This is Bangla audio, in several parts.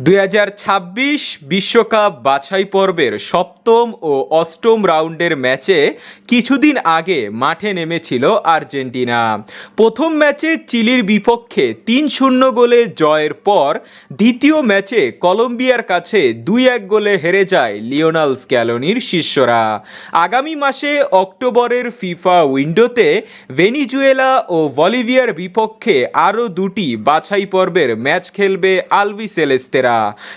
দুই বিশ্বকাপ বাছাই পর্বের সপ্তম ও অষ্টম রাউন্ডের ম্যাচে কিছুদিন আগে মাঠে নেমেছিল আর্জেন্টিনা। প্রথম ম্যাচে চিলির বিপক্ষে তিন শূন্য গোলে জয়ের পর দ্বিতীয় ম্যাচে কলম্বিয়ার কাছে দুই এক গোলে হেরে যায় লিওনাল স্ক্যালোনির শিষ্যরা। আগামী মাসে অক্টোবরের ফিফা উইন্ডোতে ভেনিজুয়েলা ও বলিভিয়ার বিপক্ষে আরও দুটি বাছাই পর্বের ম্যাচ খেলবে আলভি সেলেস্তেরা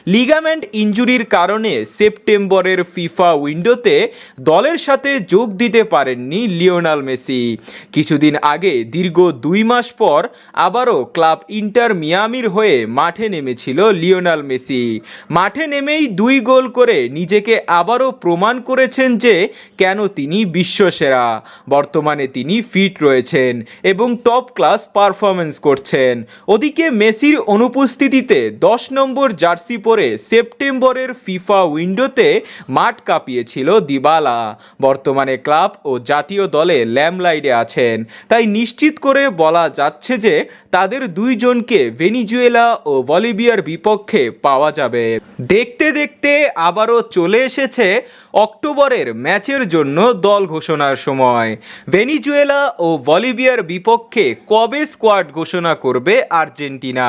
লিগামেন্ট ইনজুরির কারণে সেপ্টেম্বরের ফিফা উইন্ডোতে দলের সাথে যোগ দিতে পারেননি লিওনাল মেসি। কিছুদিন আগে, দীর্ঘ দুই মাস পর, আবারও ক্লাব ইন্টার মিয়ামির হয়ে মাঠে নেমেছিল লিওনাল মেসি। মাঠে নেমেই দুই গোল করে নিজেকে আবারও প্রমাণ করেছেন যে কেন তিনি বিশ্বসেরা। বর্তমানে তিনি ফিট রয়েছেন এবং টপ ক্লাস পারফরমেন্স করছেন। ওদিকে মেসির অনুপস্থিতিতে দশ নম্বর জার্সি পরে সেপ্টেম্বরের ফিফা উইন্ডোতে মাঠ কাঁপিয়েছিল দিবালা। বর্তমানে ক্লাব ও জাতীয় দলে ল্যামলাইডে আছেন। তাই নিশ্চিত করে বলা যাচ্ছে যে তাদের দুইজনকে ভেনিজুয়েলা ও বলিভিয়ার বিপক্ষে পাওয়া যাবে। দেখতে দেখতে আবারও চলে এসেছে অক্টোবরের ম্যাচের জন্য দল ঘোষণার সময়। ভেনিজুয়েলা ও বলিভিয়ার বিপক্ষে কবে স্কোয়াড ঘোষণা করবে আর্জেন্টিনা?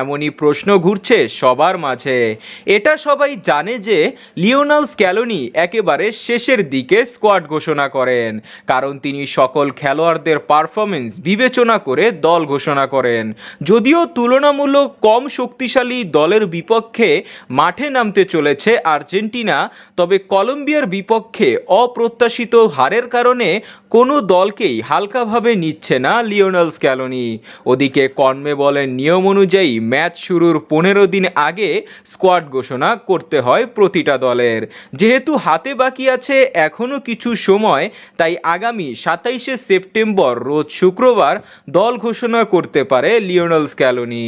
এমনই প্রশ্ন ঘুরছে সবার মাঝে। এটা সবাই জানে যে লিওনাল স্ক্যালোনি একেবারে শেষের দিকে স্কোয়াড ঘোষণা করেন, কারণ তিনি সকল খেলোয়াড়দের পারফরমেন্স বিবেচনা করে দল ঘোষণা করেন। যদিও তুলনামূলক কম শক্তিশালী দলের বিপক্ষে মাঠে নামতে চলেছে আর্জেন্টিনা, তবে কলম্বিয়ার বিপক্ষে অপ্রত্যাশিত হারের কারণে কোনো দলকেই হালকাভাবে নিচ্ছে না লিওনাল স্ক্যালোনি। ওদিকে কনমে বলেন নিয়ম অনুযায়ী ম্যাচ শুরুর পনেরো দিন আগে স্কোয়াড ঘোষণা করতে হয় প্রতিটা দলের। যেহেতু হাতে বাকি আছে এখনও কিছু সময়, তাই আগামী সাতাইশে সেপ্টেম্বর, রোজ শুক্রবার দল ঘোষণা করতে পারে লিওনাল স্ক্যালোনি।